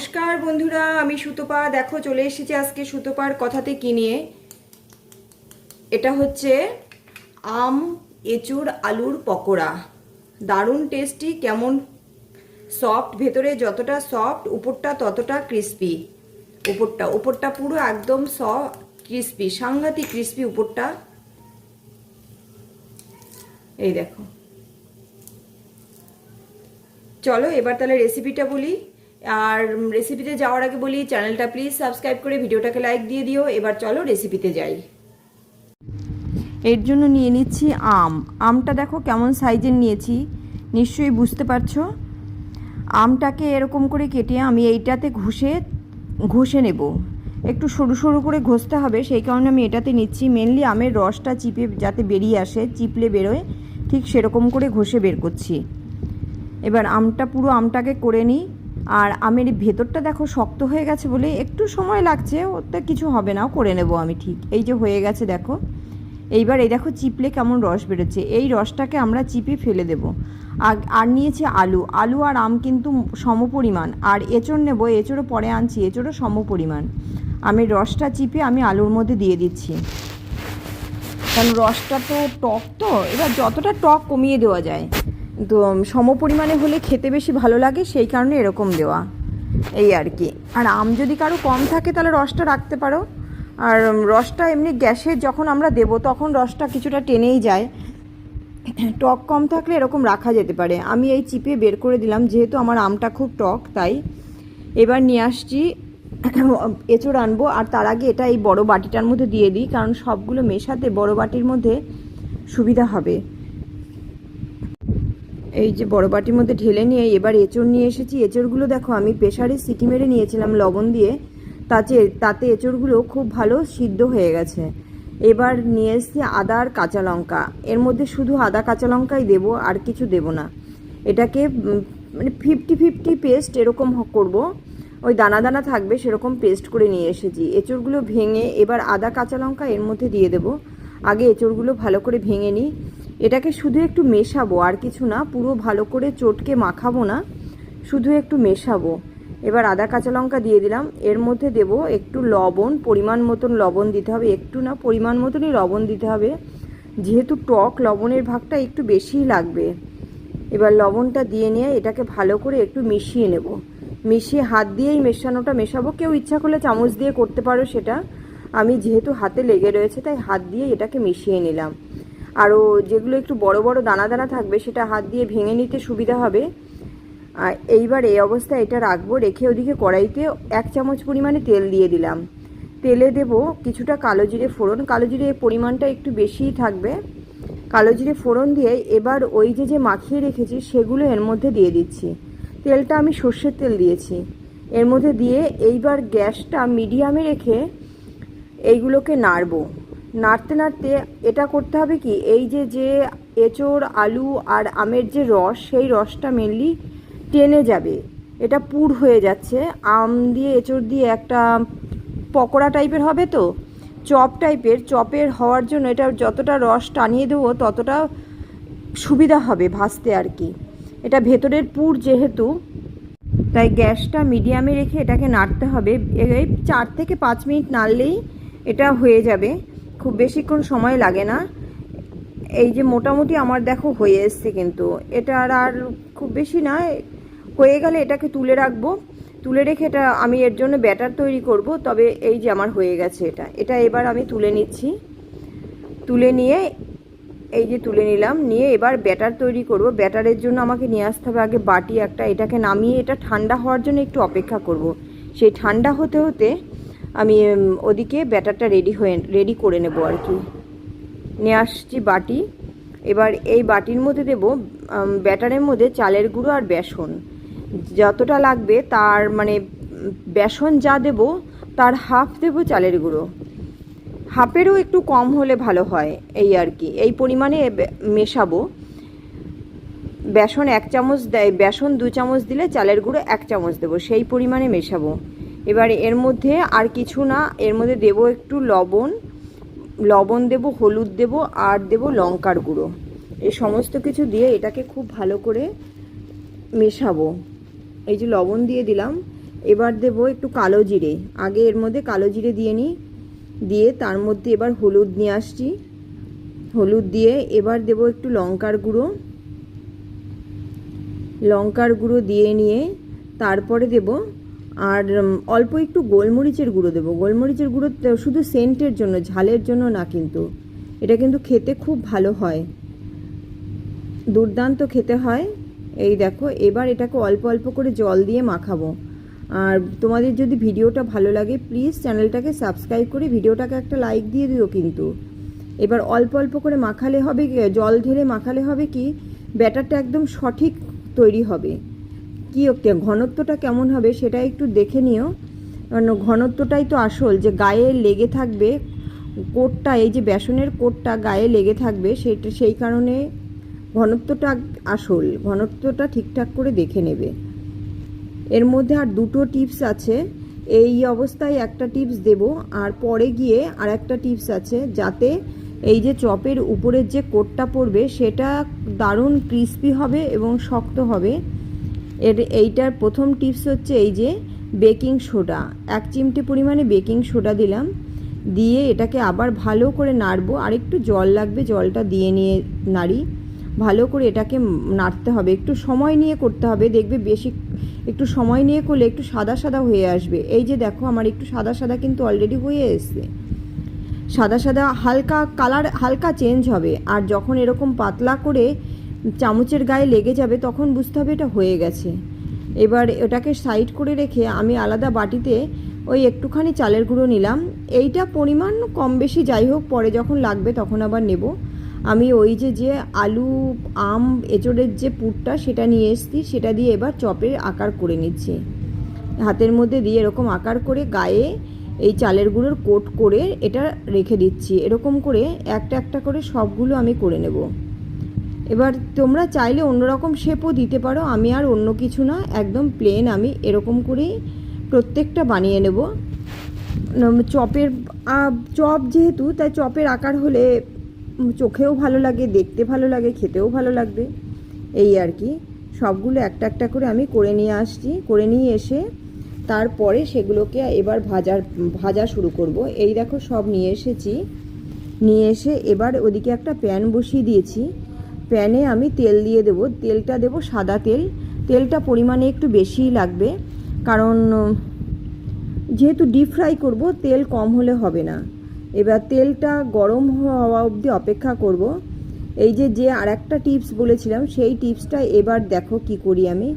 নমস্কার বন্ধুরা, আমি সুতোপা। দেখো, চলে এসেছি আজকে সুতোপার কথাতে কি নিয়ে? এটা হচ্ছে আম এঁচুর আলুর পকোড়া। দারুণ টেস্টি, কেমন সফট ভেতরে যতটা সফট উপরটা ততটা ক্রিস্পি উপরটা উপরটা পুরো একদম স ক্রিস্পি সাংঘাতিক ক্রিস্পি উপরটা। এই দেখো। চলো, এবার তাহলে রেসিপিটা বলি। আর রেসিপিতে যাওয়ার আগে বলি চ্যানেলটা প্লিজ সাবস্ক্রাইব করে ভিডিওটাকে লাইক দিয়ে দিও। এবার চলো রেসিপিতে যাই। এর জন্য নিয়ে নিচ্ছি আম। আমটা দেখো কেমন সাইজের নিয়েছি, নিশ্চয়ই বুঝতে পারছ? আমটাকে এরকম করে কেটে আমি এইটাতে ঘষে ঘষে নেব। একটু সরু সরু করে ঘষতে হবে, সেই কারণে আমি এটাতে নিচ্ছি মেনলি আমের রসটা চিপে, যাতে বেরিয়ে আসে, চিপলে বেরোয়, ঠিক সেরকম করে ঘষে বের করছি। এবার আমটা, পুরো আমটাকে করে নিই। আর আমের ভেতরটা দেখো শক্ত হয়ে গেছে বলে একটু সময় লাগছে, ওতে কিছু হবে না, করে নেব আমি ঠিক। এই যে হয়ে গেছে দেখো। এইবার এই দেখো চিপলে কেমন রস বেরোচ্ছে। এই রসটাকে আমরা চিপে ফেলে দেব। আর- নিয়েছি আলু। আলু আর আম কিন্তু সমপরিমাণ। আর এঁচড় নেব, এঁচড়ও পরে আনছি, এঁচড়ও সমপরিমাণ। আমের রসটা চিপে আমি আলুর মধ্যে দিয়ে দিচ্ছি। কারণ রসটা তো টক তো, এবার যতটা টক কমিয়ে দেওয়া যায়। সম পরিমাণে হলে খেতে বেশি ভালো লাগে, সেই কারণে এরকম দেওয়া। এই আর কি। আর আম যদি কারও কম থাকে, তাহলে রসটা রাখতে পারো। আর রসটা এমনি গ্যাসে যখন আমরা দেবো, তখন রসটা কিছুটা টেনেই যায়। টক কম থাকলে এরকম রাখা যেতে পারে। আমি এই চিপে বের করে দিলাম, যেহেতু আমার আমটা খুব টক, তাই। এবার নিয়ে আসছি, এঁচড় আনব, আর তার আগে এটা এই বড় বাটিটার মধ্যে দিয়ে দিই, কারণ সবগুলো মেশাতে বড় বাটির মধ্যে সুবিধা হবে। এই যে বড় বাটির মধ্যে ঢেলে নিয়ে এবার এঁচড় নিয়ে এসেছি। এঁচড়গুলো দেখো, আমি প্রেশারে সিটি মেরে নিয়েছিলাম লবণ দিয়ে। তাতে তাতে এঁচড়গুলো খুব ভালো সিদ্ধ হয়ে গেছে। এবার নিয়ে এসেছি আদা আর কাঁচা লঙ্কা। এর মধ্যে শুধু আদা, কাঁচা লঙ্কাই দেবো, আর কিছু দেবো না। এটাকে মানে ফিফটি ফিফটি পেস্ট এরকম করব। ওই দানা দানা থাকবে, সেরকম পেস্ট করে নিয়ে এসেছি। এঁচড়গুলো ভেঙে এবার আদা, কাঁচা লঙ্কা এর মধ্যে দিয়ে দেবো। আগে এঁচড়গুলো ভালো করে ভেঙে নিই। এটাকে শুধু একটু মেশাবো, আর কিছু না, পুরো ভালো করে চটকে মাখাবো না, শুধু একটু মেশাবো। এবার আদা, কাঁচা লঙ্কা দিয়ে দিলাম। এর মধ্যে দেব একটু লবণ, পরিমাণ মতন লবণ দিতে হবে। একটু না, পরিমাণ মতনই লবণ দিতে হবে। যেহেতু টক, লবণের ভাগটা একটু বেশিই লাগবে। এবার লবণটা দিয়ে নিয়ে এটাকে ভালো করে একটু মিশিয়ে নেব। মিশিয়ে হাত দিয়েই মেশানোটা মেশাবো। কেউ ইচ্ছা করলে চামচ দিয়ে করতে পারো সেটা। আমি যেহেতু হাতে লেগে রয়েছে, তাই হাত দিয়ে এটাকে মিশিয়ে নিলাম। আরও যেগুলো একটু বড় বড় দানা দানা থাকবে, সেটা হাত দিয়ে ভেঙে নিতে সুবিধা হবে। আর এইবার এই অবস্থায় এটা রাখব, রেখে ওদিকে কড়াইতে এক চামচ পরিমাণে তেল দিয়ে দিলাম। তেলে দেব কিছুটা কালো জিরে ফোড়ন। কালো জিরে পরিমাণটা একটু বেশিই থাকবে। কালো জিরে ফোড়ন দিয়ে এবার ওই যে যে মাখিয়ে রেখেছি, সেগুলো এর মধ্যে দিয়ে দিচ্ছি। তেলটা আমি সর্ষের তেল দিয়েছি। এর মধ্যে দিয়ে এইবার গ্যাসটা মিডিয়ামে রেখে এইগুলোকে নাড়বো। নাড়তে নাড়তে এটা করতে হবে কি? এই যে যে এঁচোড়, আলু আর আমের যে রস, সেই রসটা মেনলি টেনে যাবে। এটা পুর হয়ে যাচ্ছে। আম দিয়ে, এঁচোড় দিয়ে একটা পকোড়া টাইপের হবে তো? চপ টাইপের। চপের হওয়ার জন্য এটা যতটা রস টানিয়ে দেবো, ততটা সুবিধা হবে ভাজতে আর কি। এটা ভেতরের পুর যেহেতু, তাই গ্যাসটা মিডিয়ামে রেখে এটাকে নাড়তে হবে। চার থেকে পাঁচ মিনিট নাড়লেই এটা হয়ে যাবে। খুব বেশিক্ষণ সময় লাগে না। এই যে মোটামুটি আমার দেখো হয়ে এসছে কিন্তু। এটা আর আর খুব বেশি না। হয়ে গেলে এটাকে তুলে রাখব। তুলে রেখে এটা আমি এর জন্য ব্যাটার তৈরি করব। তবে এই যে আমার হয়ে গেছে এটা। এটা এবার আমি তুলে নিচ্ছি। তুলে নিয়ে এই যে তুলে নিলাম। নিয়ে এবার ব্যাটার তৈরি করব। ব্যাটারের জন্য আমাকে নিয়ে আসতে হবে আগে বাটি একটা। এটাকে নামিয়ে এটা ঠান্ডা হওয়ার জন্য একটু অপেক্ষা করব। সেই ঠান্ডা হতে হতে আমি ওদিকে ব্যাটারটা রেডি হয়ে রেডি করে নেব আর কি। নিয়ে আসছি বাটি। এবার এই বাটির মধ্যে দেব ব্যাটারের মধ্যে চালের গুঁড়ো আর বেসন। যতটা লাগবে তার মানে বেসন যা দেব তার হাফ দেব চালের গুঁড়ো। হাফেরও একটু কম হলে ভালো হয়, এই আর কি। এই পরিমাণে মেশাবো। বেসন এক চামচ দেয়, বেসন দু চামচ দিলে চালের গুঁড়ো এক চামচ দেবো, সেই পরিমাণে মেশাবো। এবার এর মধ্যে আর কিছু না, এর মধ্যে দেব একটু লবণ লবণ দেব, হলুদ দেব, আর দেব লঙ্কার গুঁড়ো। এই সমস্ত কিছু দিয়ে এটাকে খুব ভালো করে মেশাবো। এই যে লবণ দিয়ে দিলাম, এবার দেব একটু কালো জিরে। আগে এর মধ্যে কালো জিরে দিয়ে নিই, দিয়ে তার মধ্যে এবার হলুদ নিয়ে আসছি। হলুদ দিয়ে এবার দেব একটু লঙ্কার গুঁড়ো। লঙ্কার গুঁড়ো দিয়ে নিয়ে তারপরে দেব আর অল্প একটু গোলমরিচের গুঁড়ো দেবো। গোলমরিচের গুঁড়ো শুধু সেন্টের জন্য, ঝালের জন্য না কিন্তু। এটা কিন্তু খেতে খুব ভালো হয়। দুর্দান্ত খেতে হয়। এই দেখো, এবার এটাকে অল্প অল্প করে জল দিয়ে মাখাবো। আর তোমাদের যদি ভিডিওটা ভালো লাগে প্লিজ চ্যানেলটাকে সাবস্ক্রাইব করে ভিডিওটাকে একটা লাইক দিয়ে দিও কিন্তু। এবার অল্প অল্প করে মাখালে হবে জল ঢেলে মাখালে হবে কি, ব্যাটারটা একদম সঠিক তৈরি হবে। কি ঘনত্বটা কেমন হবে সেটা একটু দেখে নিও। কারণ ঘনত্বটাই তো আসল, যে গায়ে লেগে থাকবে কোটটা, এই যে বেসনের কোটটা গায়ে লেগে থাকবে, সেটা, সেই কারণে ঘনত্বটা আসল, ঘনত্বটা ঠিকঠাক করে দেখে নেবে। এর মধ্যে আর দুটো টিপস আছে। এই অবস্থায় একটা টিপস দেব, আর পরে গিয়ে আর একটা টিপস আছে, যাতে এই যে চপের উপরের যে কোটটা পড়বে, সেটা দারুণ ক্রিস্পি হবে এবং শক্ত হবে। এর এইটার প্রথম টিপস হচ্ছে এই যে বেকিং সোডা। এক চিমটে পরিমাণে বেকিং সোডা দিলাম। দিয়ে এটাকে আবার ভালো করে নাড়বো। আর একটু জল লাগবে, জলটা দিয়ে নিয়ে নাড়ি। ভালো করে এটাকে নাড়তে হবে। একটু সময় নিয়ে করতে হবে। দেখবে বেশি একটু সময় নিয়ে করলে একটু সাদা সাদা হয়ে আসবে। এই যে দেখো আমার একটু সাদা সাদা কিন্তু অলরেডি হয়ে এসছে। সাদা সাদা হালকা কালার হালকা চেঞ্জ হবে। আর যখন এরকম পাতলা করে চামচের গায়ে লেগে যাবে, তখন বুঝতে হবে এটা হয়ে গেছে। এবার ওটাকে সাইড করে রেখে আমি আলাদা বাটিতে ওই একটুখানি চালের গুঁড়ো নিলাম। এইটা পরিমাণ কম বেশি যাই হোক, পরে যখন লাগবে তখন আবার নেব। আমি ওই যে যে আলু, আম, এঁচড়ের যে পুরটা সেটা নিয়ে এসেছি, সেটা দিয়ে এবার চপের আকার করে নিচ্ছি। হাতের মধ্যে দিয়ে এরকম আকার করে গায়ে এই চালের গুঁড়োর কোট করে এটা রেখে দিচ্ছি। এরকম করে একটা একটা করে সবগুলো আমি করে নেব। এবার তোমরা চাইলে অন্যরকম শেপও দিতে পারো। আমি আর অন্য কিছু না, একদম প্লেন আমি এরকম করেই প্রত্যেকটা বানিয়ে নেব। চপের চপ যেহেতু, তাই চপের আকার হলে চোখেও ভালো লাগে, দেখতে ভালো লাগে, খেতেও ভালো লাগবে। এই আর কি। সবগুলো একটা একটা করে আমি করে নিয়ে আসছি। করে নিয়ে এসে তারপরে সেগুলোকে এবার ভাজার, ভাজা শুরু করব। এই দেখো সব নিয়ে এসেছি। নিয়ে এসে এবার ওদিকে একটা প্যান বসিয়ে দিয়েছি। প্যানে আমি তেল দিয়ে দেবো। তেলটা দেবো সাদা তেল। তেলটা পরিমাণে একটু বেশিই লাগবে। কারণ, যেহেতু ডিপ ফ্রাই করব, তেল কম হলে হবে না। এবার তেলটা গরম হওয়া অবধি অপেক্ষা করব। এই যে যে আর একটা টিপস বলেছিলাম, সেই টিপসটা এবার দেখো কি করি আমি।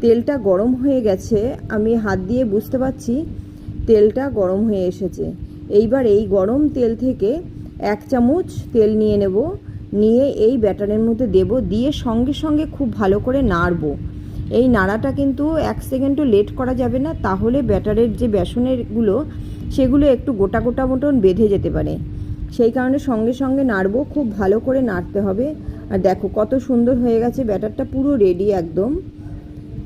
তেলটা গরম হয়ে গেছে, আমি হাত দিয়ে বুঝতে পারছি, তেলটা গরম হয়ে এসেছে। এইবার এই গরম তেল থেকে এক চামচ তেল নিয়ে নেব। নিয়ে এই ব্যাটারের মধ্যে দেব, দিয়ে সঙ্গে সঙ্গে খুব ভালো করে নাড়বো। এই নাড়াটা কিন্তু এক সেকেন্ডও লেট করা যাবে না, তাহলে ব্যাটারের যে বেসনেরগুলো, সেগুলো একটু গোটা গোটা মতন বেঁধে যেতে পারে। সেই কারণে সঙ্গে সঙ্গে নাড়বো, খুব ভালো করে নাড়তে হবে। আর দেখো কত সুন্দর হয়ে গেছে ব্যাটারটা, পুরো রেডি একদম।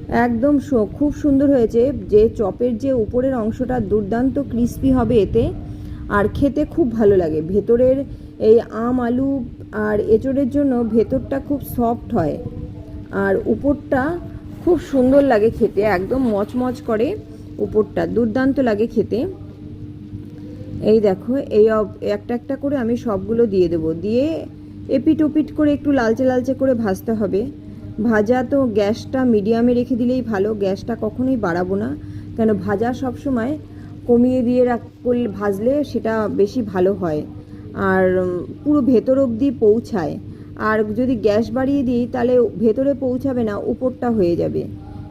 একদম খুব সুন্দর হয়েছে। যে চপের যে উপরের অংশটা দুর্দান্ত ক্রিস্পি হবে এতে, আর খেতে খুব ভালো লাগে। ভেতরের এই আম, আলু আর এঁচড়ের জন্য ভেতরটা খুব সফট হয়। আর উপরটা খুব সুন্দর লাগে খেতে, একদম মচমচ করে উপরটা, দুর্দান্ত লাগে খেতে। এই দেখো, এই একটা একটা করে আমি সবগুলো দিয়ে দেবো। দিয়ে এপিট ওপিট করে একটু লালচে লালচে করে ভাজতে হবে। ভাজা তো গ্যাসটা মিডিয়ামে রেখে দিলেই ভালো, গ্যাসটা কখনোই বাড়াবো না। কেন ভাজা সব সময় কমিয়ে দিয়ে রাখ করলে ভাজলে সেটা বেশি ভালো হয়। আর পুরো ভেতর অবধি পৌঁছায়। আর যদি গ্যাস বাড়িয়ে দিই, তাহলে ভেতরে পৌঁছাবে না, উপরটা হয়ে যাবে।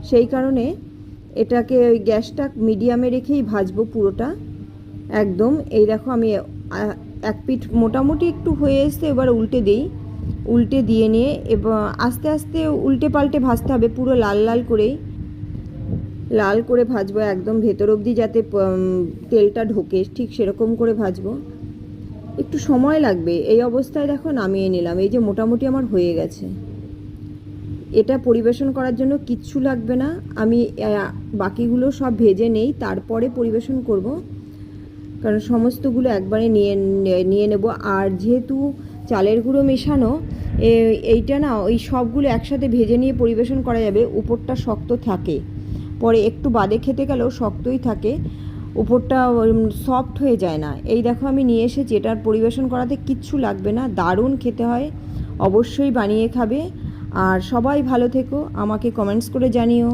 সেই কারণে এটাকে ওই গ্যাসটা মিডিয়ামে রেখেই ভাজবো পুরোটা। একদম, এই দেখো আমি এক পিঠ মোটামুটি একটু হয়ে এসছে, এবার উল্টে দিই। উল্টে দিয়ে নিয়ে এবার আস্তে আস্তে উল্টে পাল্টে ভাজতে হবে, পুরো লাল লাল করেই। লাল করে ভাজবো একদম ভেতর অবধি যাতে তেলটা ঢোকে, ঠিক সেরকম করে ভাজবো। একটু সময় লাগবে। এই অবস্থায় দেখো নামিয়ে নিলাম। এই যে মোটামুটি আমার হয়ে গেছে। এটা পরিবেশন করার জন্য কিচ্ছু লাগবে না। আমি বাকিগুলো সব ভেজে নেই। তারপরে পরিবেশন করব। কারণ সমস্তগুলো একবারে নিয়ে নিয়ে নেব। আর যেহেতু চালের গুঁড়ো মেশানো এইটা না, ওই সবগুলো একসাথে ভেজে নিয়ে পরিবেশন করা যাবে। উপরটা শক্ত থাকে। পরে একটু বাদে খেতে গেলেও শক্তই থাকে। উপরটা সফট হয়ে যায় না। এই দেখো আমি নিয়ে এসেছি এটার পরিবেশন করাতে কিচ্ছু লাগবে না। দারুণ খেতে হয়, অবশ্যই বানিয়ে খাবে। আর সবাই ভালো থেকো, আমাকে কমেন্টস করে জানিও।